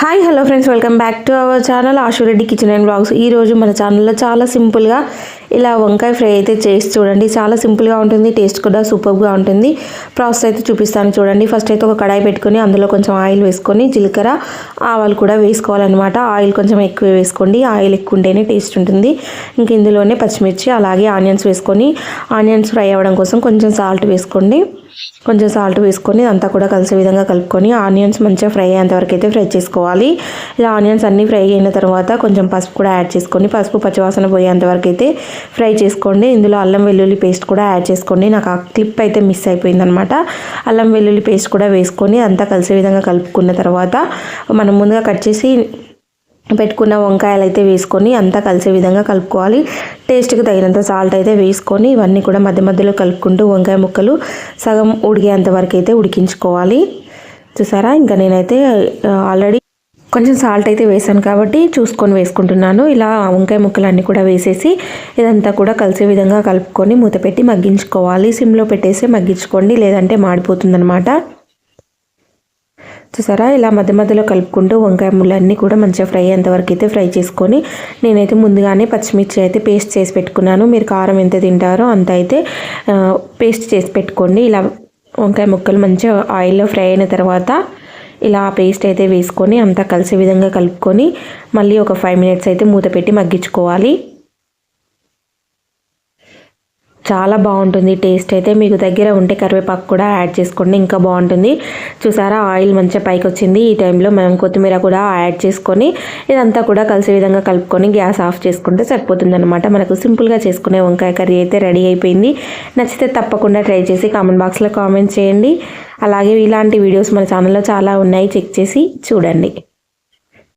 Hi hello friends welcome back to our channel Ashu Reddy kitchen and blogs ఈరోజు మన ఛానల్లో చాలా సింపుల్గా ఇలా వంకాయ ఫ్రై అయితే చేసి చూడండి. చాలా సింపుల్గా ఉంటుంది టేస్ట్ కూడా సూపర్గా ఉంటుంది. ప్రాసెస్ అయితే చూపిస్తాను చూడండి. ఫస్ట్ అయితే ఒక కడాయి పెట్టుకొని అందులో కొంచెం ఆయిల్ వేసుకొని జీలకర్ర ఆవాలు కూడా వేసుకోవాలన్నమాట. ఆయిల్ కొంచెం ఎక్కువ వేసుకోండి. ఆయిల్ ఎక్కువ ఉంటేనే టేస్ట్ ఉంటుంది. ఇంక ఇందులోనే పచ్చిమిర్చి అలాగే ఆనియన్స్ వేసుకొని ఆనియన్స్ ఫ్రై అవ్వడం కోసం కొంచెం సాల్ట్ వేసుకోండి. కొంచెం సాల్ట్ వేసుకొని అంతా కూడా కలిసే విధంగా కలుపుకొని ఆనియన్స్ మంచిగా ఫ్రై అయ్యేంతవరకు అయితే ఫ్రై చేసుకోవాలి. ఇలా ఆనియన్స్ అన్నీ ఫ్రై అయిన తర్వాత కొంచెం పసుపు కూడా యాడ్ చేసుకొని పసుపు పచ్చివాసన పోయేంతవరకు అయితే ఫ్రై చేసుకోండి. ఇందులో అల్లం వెల్లుల్లి పేస్ట్ కూడా యాడ్ చేసుకోండి. నాకు ఆ క్లిప్ అయితే మిస్ అయిపోయిందనమాట అల్లం వెల్లుల్లి పేస్ట్ కూడా వేసుకొని అంతా కలిసే విధంగా కలుపుకున్న తర్వాత మనం ముందుగా కట్ చేసి పెట్టుకున్న వంకాయలు అయితే వేసుకొని అంతా కలిసే విధంగా కలుపుకోవాలి. టేస్ట్కి తగినంత సాల్ట్ అయితే వేసుకొని ఇవన్నీ కూడా మధ్య మధ్యలో కలుపుకుంటూ వంకాయ ముక్కలు సగం ఉడికేంత వరకు అయితే ఉడికించుకోవాలి. చూసారా? ఇంకా నేనైతే ఆల్రెడీ కొంచెం సాల్ట్ అయితే వేసాను కాబట్టి చూసుకొని వేసుకుంటున్నాను. ఇలా వంకాయ ముక్కలన్నీ కూడా వేసేసి ఇదంతా కూడా కలిసే విధంగా కలుపుకొని మూత పెట్టి మగ్గించుకోవాలి. సిమ్లో పెట్టేసి మగ్గించుకోండి లేదంటే మాడిపోతుందనమాట చూసారా? ఇలా మధ్య మధ్యలో కలుపుకుంటూ వంకాయ ముళ్ళన్నీ కూడా మంచిగా ఫ్రై అయ్యేంతవరకు అయితే ఫ్రై చేసుకొని నేనైతే ముందుగానే పచ్చిమిర్చి అయితే పేస్ట్ చేసి పెట్టుకున్నాను. మీరు కారం ఎంత తింటారో అంత అయితే పేస్ట్ చేసి పెట్టుకోండి. ఇలా వంకాయ ముక్కలు మంచిగా ఆయిల్లో ఫ్రై అయిన తర్వాత ఇలా పేస్ట్ అయితే వేసుకొని అంతా కలిసే విధంగా కలుపుకొని మళ్ళీ ఒక ఫైవ్ మినిట్స్ అయితే మూత పెట్టి మగ్గించుకోవాలి. చాలా బాగుంటుంది. టేస్ట్ అయితే మీకు దగ్గర ఉంటే కరివేపాకు కూడా యాడ్ చేసుకోండి. ఇంకా బాగుంటుంది. చూసారా? ఆయిల్ మంచిగా పైకి వచ్చింది ఈ టైంలో మనం కొత్తిమీర కూడా యాడ్ చేసుకొని ఇదంతా కూడా కలిసే విధంగా కలుపుకొని గ్యాస్ ఆఫ్ చేసుకుంటే సరిపోతుంది అనమాట మనకు సింపుల్గా చేసుకునే వంకాయ కర్రీ అయితే రెడీ అయిపోయింది. నచ్చితే తప్పకుండా ట్రై చేసి కామెంట్ బాక్స్లో కామెంట్ చేయండి. అలాగే ఇలాంటి వీడియోస్ మన ఛానల్లో చాలా ఉన్నాయి. చెక్ చేసి చూడండి.